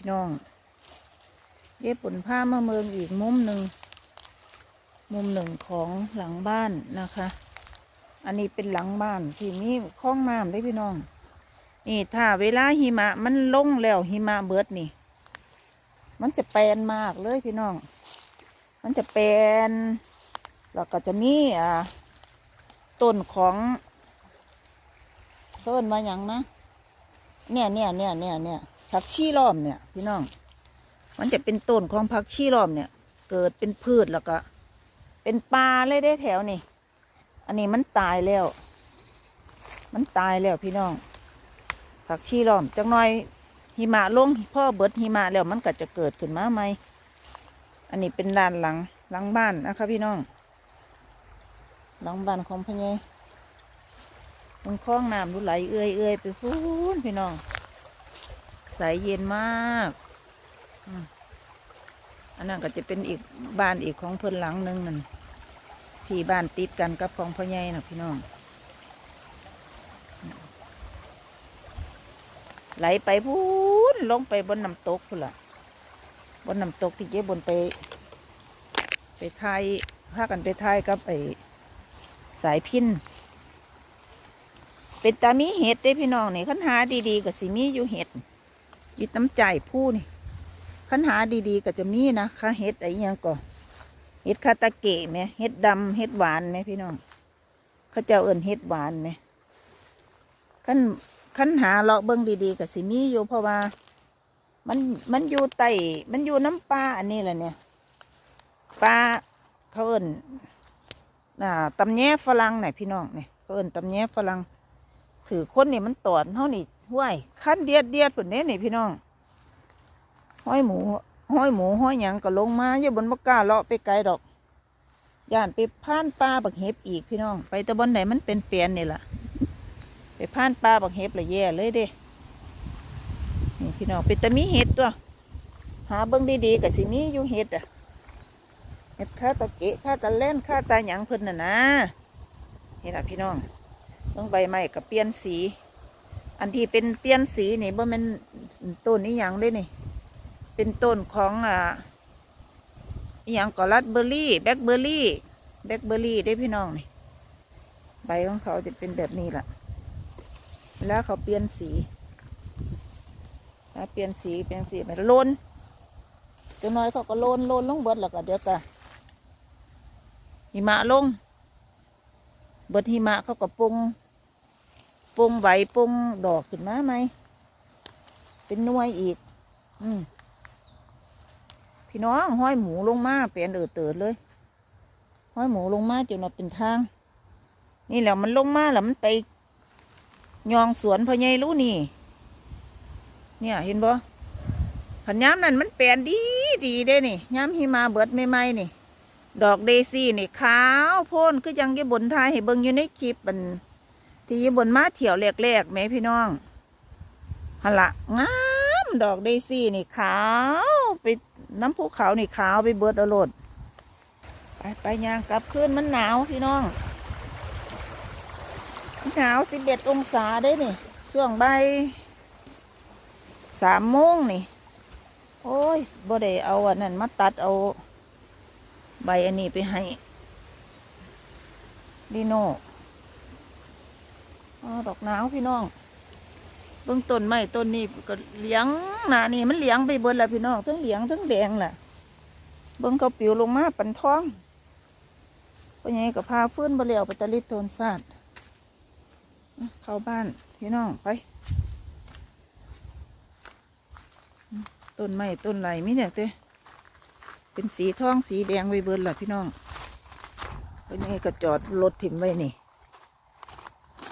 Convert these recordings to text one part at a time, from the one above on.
พี่น้องเย็บผลผ้ามาเมืองอีกมุมหนึ่งมุมหนึ่งของหลังบ้านนะคะ อันนี้เป็นหลังบ้านที่มีคลองน้ำได้พี่น้อง นี่ถ้าเวลาหิมะมันลงแล้วหิมะเบิดนี่ มันจะแปลนมากเลยพี่น้อง มันจะแปลนแล้วก็จะมีอ่าต้นของเพิ่นมาอย่างนะเนี่ยเนี่ยเนี่ยเนี่ยเนี่ย ผักชีล้อมเนี่ย พี่น้อง มันจะเป็นต้นของผักชีล้อมเนี่ย เกิดเป็นพืชแล้วก็ เป็นปลาเลยได้แถวนี่ อันนี้มันตายแล้ว มันตายแล้วพี่น้อง ผักชีล้อมจังหน่อยหิมะลงพ่อเบิดหิมะแล้วมันก็จะเกิดขึ้นมาใหม อันนี้เป็นลานหลังหลังบ้านนะคะพี่น้อง หลังบ้านของพ่อใหญ่มันคล้องน้ำดูไหลเอื้อยเอื้อยไปพูนพี่น้อง ใสเย็นมากอันนั้นก็จะเป็นอีกบ้านอีกของเพิ่อนหลังหนึ่งนั่นที่บ้านติดกันกับของพ่อใหญ่นะพี่น้อง ไหลไปพูนลงไปบนน้ำตกพุ่นละบนน้ำตกที่เจ๊บนไป ไปไทยพากันไปไทยกับไอสายพินเป็นตามีเห็ดได้พี่น้องนี่ขันหาดีๆกับสิมีอยู่เห็ด ยึดน้ำใจผู้นี่ขันหาดีๆ ก็จะมีนะคะเห็ดไอ้หยังก่อเห็ดคาตาเกะไหมเห็ดดำเห็ดหวานไหมพี่น้องเขาเจ้าเอิ้นเห็ดหวานไหมขันขันหาเลาะเบิ้งดีๆกับสิมีอยู่เพราะว่า มันมันอยู่ใต้มันอยู่น้ำปลาอันนี้แหละเนี่ยปลาเขาเอิ้นอ่าตำแยฝรั่งไหนพี่น้องเนี่ยเขาเอิ้นตำแยฝรั่งถือคนนี่มันตอดเท่านี่ ห้วยขั้นเดียดเดียดผุนเนี้นี่พี่น้อง ห้อยหมู ห้อยหมู ห้อยหยังก็ลงมาอย่าบนบกล้าเลาะไปไกลดอกย่านไปผ่านปลาบักเห็บอีกพี่น้อง ไปแตะบนไหนมันเป็นเปลี่ยนนี่แหละไปผ่านปลาบักเห็บละแย่เลยเด้นี่พี่น้องเป็นตะมีเห็ดตัว หาเบิ้งดีๆกับสิมีอยู่เห็ดอะเห็ดข้าตะเกะข้าตะเล่นข้าตาหยังเพิ่นน่ะนะนี่แหละพี่น้องเบิ่งใบไม้กับเปลี่ยนสี อันที่เป็นเปลี่ยนสีนี่บ่ม่นต้นนี้ยังเลยนี่ เป็นต้นของอ่าอย่างกอรัดเบอร์รี่ แบล็คเบอร์รี่ แบล็คเบอร์รี่ได้พี่น้องนี่ ใบของเขาจะเป็นแบบนี้แหละแล้วเขาเปลี่ยนสีแล้วเปลี่ยนสีเปลี่ยนสีไปโลนจังน้อยเขาก็โลนโลนลงเบิดแล้วก็เดี๋ยวก็หิมะลง เบิดหิมะเขาก็ปรุง ปรุงไหวปรุงดอกขึ้นมาไหม เป็นน่วยอีก อืมพี่น้องห้อยหมูลงมาเปลี่ยนเออเติดเลย ห้อยหมูลงมาจนมาเป็นทาง นี่แหละมันลงมาแล้วมันไปยองสวนพ่อใหญ่รู้นี่ เนี่ยเห็นบ่ผันย้ำนั่นมันเปลี่ยนดีดีเด้นี่ย้ำหิมาเบิดใหม่ๆนี่ ดอกเดซี่นี่ขาวโพ่นคือยังยี่บนไทยให้เบิ่งอยู่ในคลิปมัน ที่บนมาเที่ยวแรกๆแหมพี่น้องฮนละงามดอกเดซี่นี่ขาว ไปน้ำภูเขานี่ขาวไปเบิดอาโลดไปไปยางกลับคืนมันหนาวพี่น้อง หนาวสิบเอ็ดองศาได้นี่ช่วงใบสามโมงนี่ โอ้ยบ่ได้เอาอันนั้นมาตัดเอา ใบอันนี้ไปให้ดีโน่ อดอกหนาวพี่น้องเบื้องต้นไม้ต้นนี้ก็เหลียงหนานี่มันเหลียงไปเบิดแล้วพี่น้องทั้งเหลียงทั้งแดงแหละเบื้องเขาปิวลงมาปันท้องเพราะงั้ก็พาฟื้นบเลียวไปตะลิดโทนซาดอะเข้าบ้านพี่น้องไปต้นไม้ต้นไหลมิเนี่ยเต้เป็นสีทองสีแดงไว้เบิดล่ะพี่น้องวันนี้ก็จอดรถถิ่มไว้นี่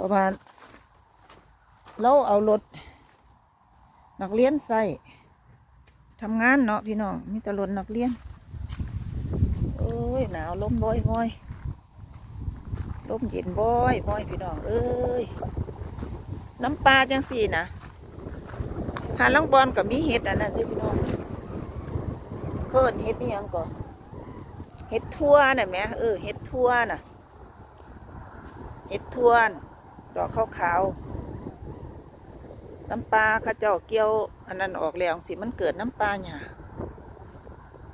ราะว่าเราเอารถนักเรียนใส่ทำงานเนาะพี่น้องมีแต่รถนักเรียนโอ้ยหนาวลมบ่อยบ่อยลมเย็นบ่อยบ่อยพี่น้องเอ้ยน้ำปลาจังสี่นะหาลังบอลกับมีเห็ดอันนั้นด้วยพี่น้องเคินเห็ดนี่ยังก่อนเห็ดทั่วน่ะแหม่เออเห็ดทั่วน่ะเห็ดทั่วน่ะ ดอกขาวขาวน้ำปลาข้าเจ้าเกี่ยว อันนั้นออกแล้วสิมันเกิดน้ำปลาหยา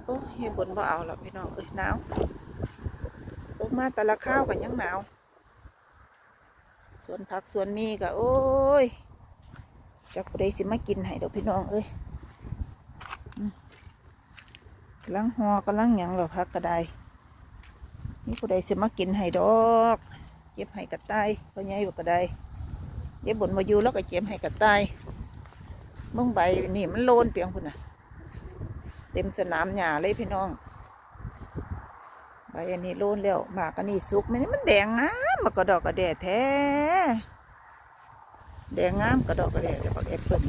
โอ้ยเฮ็ดบนบ่เอาล้วพี่น้องเอ้ยหนาวลงมาแต่ละข้าวกันยังหนาวส่วนผักส่วนมีก็โอ้ยจักผู้ใดสิมากินให้ดอกพี่น้องเอ้ยกำลังหอกำลังหยังหรอพักกระไดนี่ผู้ใดสิมากินให้ดอก เก็บให้กระต่ายพ่อใหญ่บอกกระไดเย็บบนมาอยู่แล้วก็เก็บให้กระต่ายมึงใบนี่มันโลนเปียงพุ่นน่ะ เต็มสนามหญ้าเลยพี่น้องใบอันนี้โลนแล้วหมากอันนี้สุกมันนี่มันแดงงามมากระดอกกระแดะแท้แดงงามกระดอกกระแดะกับแอปเปิ้ล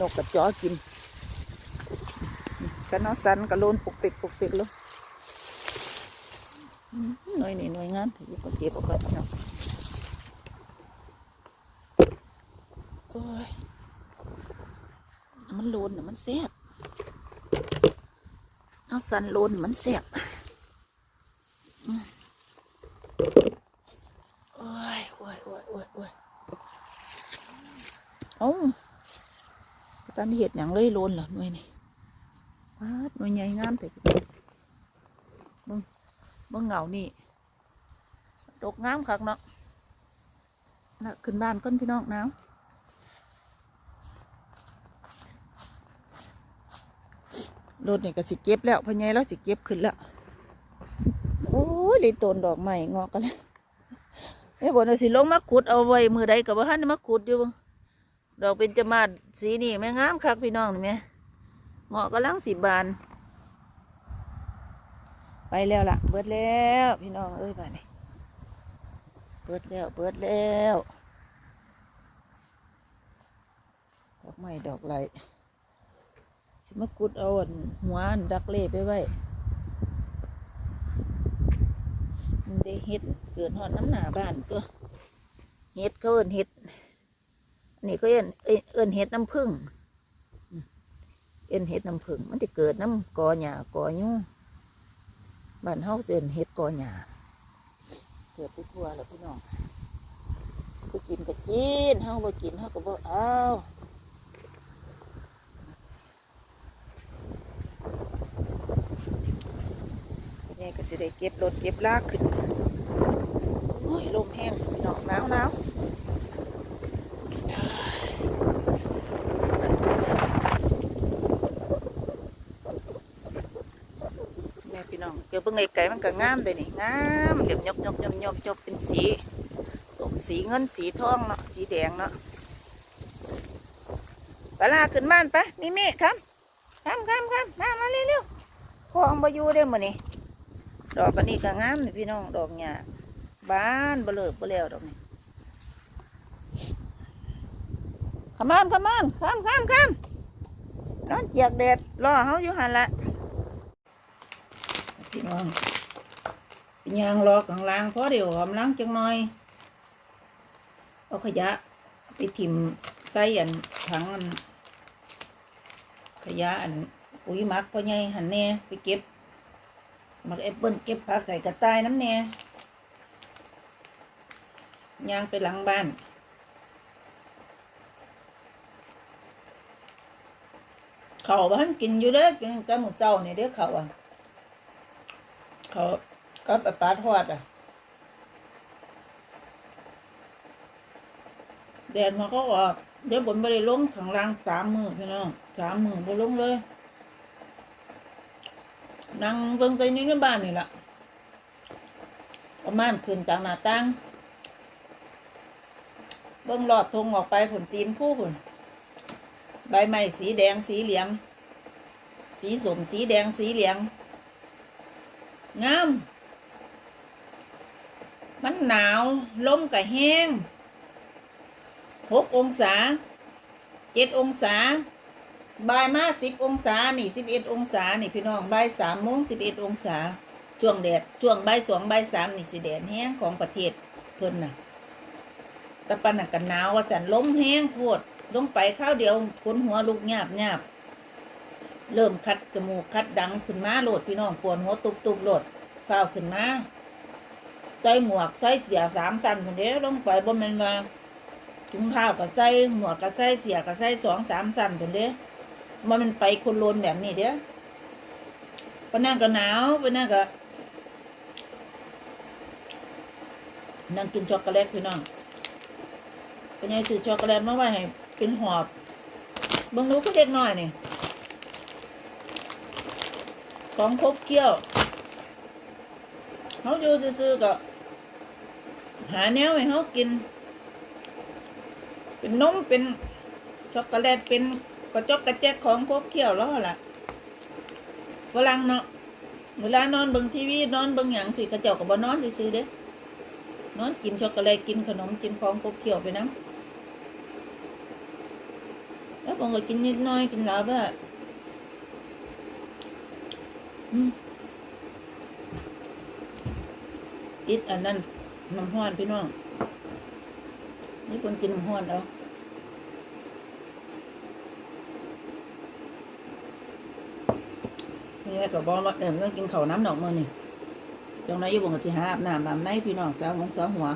นกกระจอกินกันเนาะสันกระโลนปุกปิกปุกปิกลยอืมห น่วยนี่หน่วยงานถือก็เจ็บเอาไปเนาะโอ้ยมันโลนมันแซ่บเอาสันโลนมันแซ่บโอ้ยโอ้ยโอ้ยโอ้ยโอ้ยเอ้าตอนเห็ดอย่างเลยโลนเหรอหน่วยนี่ปาดหน่วยใหญ่งามแต่มึงมึงเหงานี่ ดกงามคักเนาะนะขึ้นบ้านก้นพี่น้องนาวรถนี่ยก็สิเก็บแล้วพอใหญายแล้วสิเก็บขึ้นแล้ว โอ้ยเลยต้นดอกไม้งอกกันแล้วไอ้บนสิลงมาขุดเอาไว้มือใดกับว่าท่านมาขุดอยู่ดอกเป็นจมาศสีนี่แม่งามคักพี่น้องนี่แม่งอกกำลังสีบาน ไปแล้วล่ะ เบิดแล้ว พี่น้องเอ้ยบ้านนี้ บิดแล้วเบิดแล้วดอกไม้ดอกไหลสิมากุดเอาอันหัวอันดักเล่ไปไว้มันได้เห็ดเกิดหอนน้ำหนาบ้านตัวเห็ดเขาเอินเห็ดนนี้ก็เอินเอินเอินเห็ดน้ำผึ้งเอินเห็ดน้ำผึ้งมันจะเกิดน้ำกอหญ้ากอยุ่งบ้านเฮาสิเอินเห็ดกอหญ้า กิดไปทั่วแล้วพี่น้องกูกินก็กินเฮาบ่กินเฮาก็บ่เอาเนี่ก็จะได้เก็บรถเก็บลากขึ้นโอ้ยลมแห้งพี่น้องหนาวหนาวแม่พี่น้อง เบิ่งไอ้ไก่มันก็งามเลยนี่งามเหลี่ยมยบยบยบยบยบเป็นสีสมสีเงินสีทองเนาะสีแดงเนาะปลาขึ้นบ้านไปะนี่เมฆครับครับครับครับมามาเร็วๆของบอยู่ได้อมื้อนี้ดอกอันนี้ก็งามนี่พี่น้องดอกหญ้าบ้านเบลอเบลวดอกนี้ขามานขามานข้ามข้ามข้ามนอนเจียกแดดรอเขาอยู่หันละ พี่น้องไปยางรอข้างล่างเพราะเดี๋ยวหอมล้างจังหน่อย เอาขยะไปถิ่มใส่อันถังอัน ขยะอันปุ๋ยมักพ่อใหญ่หันแน่ไปเก็บมักแอปเปิ้ลเก็บผักใส่กระต่ายน้ำแน่ยางไปหลังบ้านเขาบ้านกินอยู่เด้อกินกับหมูเศร้าเนี่ยเด้อเขาอะ เขาก็ปลาปาทอดอะ แดดมันก็ออกเดี๋ยวบนไปได้ลงข้างล่างสามมือพี่น้องสามมือไปลงเลย นั่งเบิ่งไปนี่ในบ้านนี่แหละประมาณขึ้นจากหน้าต่างเบิ่งรอบทงออกไปผลตีนผู้ผลใบไม้สีแดงสีเหลือง สีสมสีแดงสีเหลือง งาม มันหนาวลมก็แห้งหกองศาเจ็ดองศาบ่ายมาสิบองศานี่สิบเอ็ดองศานี่พี่น้องบ่ายสามโมงสิบเอ็ดองศาช่วงแดดช่วงบ่ายสองบ่ายสามนี่สิแดดแห้งของประเทศเพิ่นน่ะตะปันกันหนาวว่าสันลมแห้งโพดลงไปข้าวเดียวขนหัวลุกหยาบหยาบ เริ่มคัดจมูกคัดดังขึ้นมาโหลดพี่น้องปวดหัวตุบตุบโหลดฟ้าขึ้นมาใส่หมวกใส่เสียสามสันคนเดียวลงไปบ่ม่นว่าถุงเท้าก็ใส่หมวกก็ใส่เสียก็ใส่สองสามสั่นเป็นเด้มันมันไปคนโลนแบบนี้เด้อปนั่งก็หนาวไปนั่งก็นั่งกินช็อกโกแลตพี่น้องเป็นไงซื้อช็อกโกแลตมาไว้ให้เป็นหอบเบางรู้ก็เด็กน้อยนี่ ของคบเกี้ยวเขาอยู่ซื่อๆก็หาแนวให้เขากิน เป็นนมเป็นช็อกโกแลตเป็นกระจกกระแจกของคบเคี้ยวแล้วล่ะฝรั่งเนาะเวลานอนเบิ่งทีวีนอนเบิ่งหยังสิกระเจกกับ่นอนซื่อๆเด้นอนกินช็อกโกแลตกินขนมกินของคบเคี้ยวไปน้ำแล้วผมก็กินนิดน้อยกินหลายแบบ ติดอันนั้นน้ำห้อนพี่น้อง นี่คนกินน้ำห้อนเอานี่ก็บอกว่าเออเมื่อกินข้าวน้ำดอกมือนี่จังไรอยู่บ่งก็สิหาอาบน้ำอาบในพี่น้องสาวของสาวหัว